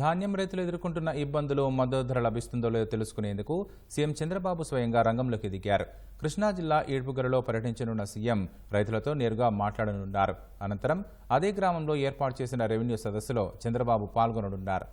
ధాన్యం రైతులు ఎదుర్కొంటున్న ఇబ్బందులు మద్దతు ధర లభిస్తుందో లేదో తెలుసుకునేందుకు సీఎం చంద్రబాబు స్వయంగా రంగంలోకి దిగారు. కృష్ణా జిల్లా ఏడుపుగరలో పర్యటించనున్న సీఎం రైతులతో నేరుగా మాట్లాడనున్నారు. అనంతరం అదే గ్రామంలో ఏర్పాటు చేసిన రెవెన్యూ సదస్సులో చంద్రబాబు పాల్గొననున్నారు.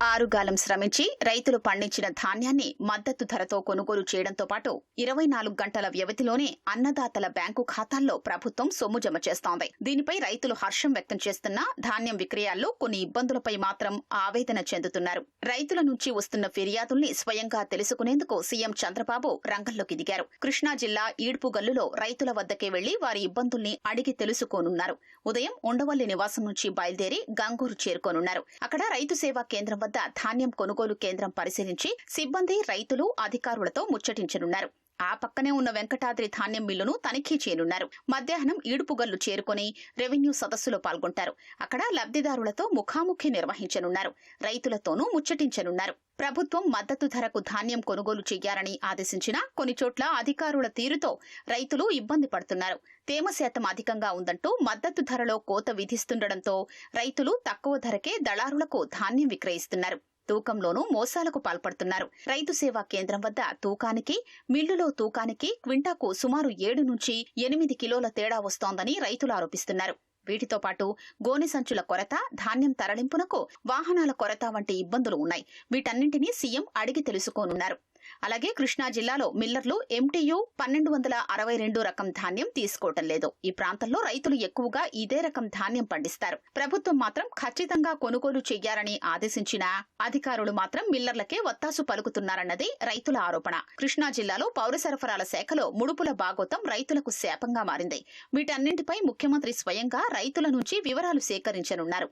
ఆరుగాలం శ్రమించి రైతులు పండించిన ధాన్యాన్ని మద్దతు ధరతో కొనుగోలు చేయడంతో పాటు ఇరవై నాలుగు గంటల వ్యవధిలోనే అన్నదాతల బ్యాంకు ఖాతాల్లో ప్రభుత్వం సొమ్ము జమ చేస్తోంది. దీనిపై రైతులు హర్షం వ్యక్తం చేస్తున్నా ధాన్యం విక్రయాల్లో కొన్ని ఇబ్బందులపై మాత్రం ఆవేదన చెందుతున్నారు. రైతుల నుంచి వస్తున్న ఫిర్యాదుల్ని స్వయంగా తెలుసుకునేందుకు సీఎం చంద్రబాబు రంగంలోకి దిగారు. కృష్ణా జిల్లా ఈడ్పుగల్లులో రైతుల వద్దకే వెళ్ళి వారి ఇబ్బందుల్ని అడిగి తెలుసుకోనున్నారు. ఉదయం ఉండవల్లి నివాసం నుంచి బయలుదేరి గంగూరు చేరుకోనున్నారు. అక్కడ రైతు సేవా కేంద్రం వద్ద ధాన్యం కొనుగోలు కేంద్రం పరిశీలించి సిబ్బంది రైతులు అధికారులతో ముచ్చటించనున్నారు. ఆ పక్కనే ఉన్న వెంకటాద్రి ధాన్యం మిల్లును తనిఖీ చేయనున్నారు. మధ్యాహ్నం ఈడుపుగల్లు చేరుకొని రెవెన్యూ సదస్సులో పాల్గొంటారు. అక్కడ లబ్ధిదారులతో ముఖాముఖి నిర్వహించనున్నారు. రైతులతోనూ ముచ్చటించనున్నారు. ప్రభుత్వం మద్దతు ధరకు ధాన్యం కొనుగోలు చేయాలని ఆదేశించినా కొన్ని చోట్ల అధికారుల తీరుతో రైతులు ఇబ్బంది పడుతున్నారు. తేమ శాతం అధికంగా ఉందంటూ మద్దతు ధరలో కోత విధిస్తుండటంతో రైతులు తక్కువ ధరకే దళారులకు ధాన్యం విక్రయిస్తున్నారు. తూకంలోనూ మోసాలకు పాల్పడుతున్నారు. రైతు సేవా కేంద్రం వద్ద తూకానికి మిల్లులో తూకానికి క్వింటాకు సుమారు ఏడు నుంచి ఎనిమిది కిలోల తేడా వస్తోందని రైతులు ఆరోపిస్తున్నారు. వీటితో పాటు గోనె సంచుల కొరత ధాన్యం తరలింపునకు వాహనాల కొరత వంటి ఇబ్బందులు ఉన్నాయి. వీటన్నింటినీ సీఎం అడిగి తెలుసుకోనున్నారు. అలాగే కృష్ణా జిల్లాలో మిల్లర్లు ఎంటీయు పన్నెండు వందల అరవై రెండు రకం ధాన్యం తీసుకోవటం లేదు. ఈ ప్రాంతంలో రైతులు ఎక్కువగా ఇదే రకం ధాన్యం పండిస్తారు. ప్రభుత్వం మాత్రం ఖచ్చితంగా కొనుగోలు చేయాలని ఆదేశించినా అధికారులు మాత్రం మిల్లర్లకే వత్తాసు పలుకుతున్నారన్నది రైతుల ఆరోపణ. కృష్ణా జిల్లాలో పౌర సరఫరాల శాఖలో ముడుపుల భాగోతం రైతులకు శాపంగా మారింది. వీటన్నింటిపై ముఖ్యమంత్రి స్వయంగా రైతుల నుంచి వివరాలు సేకరించనున్నారు.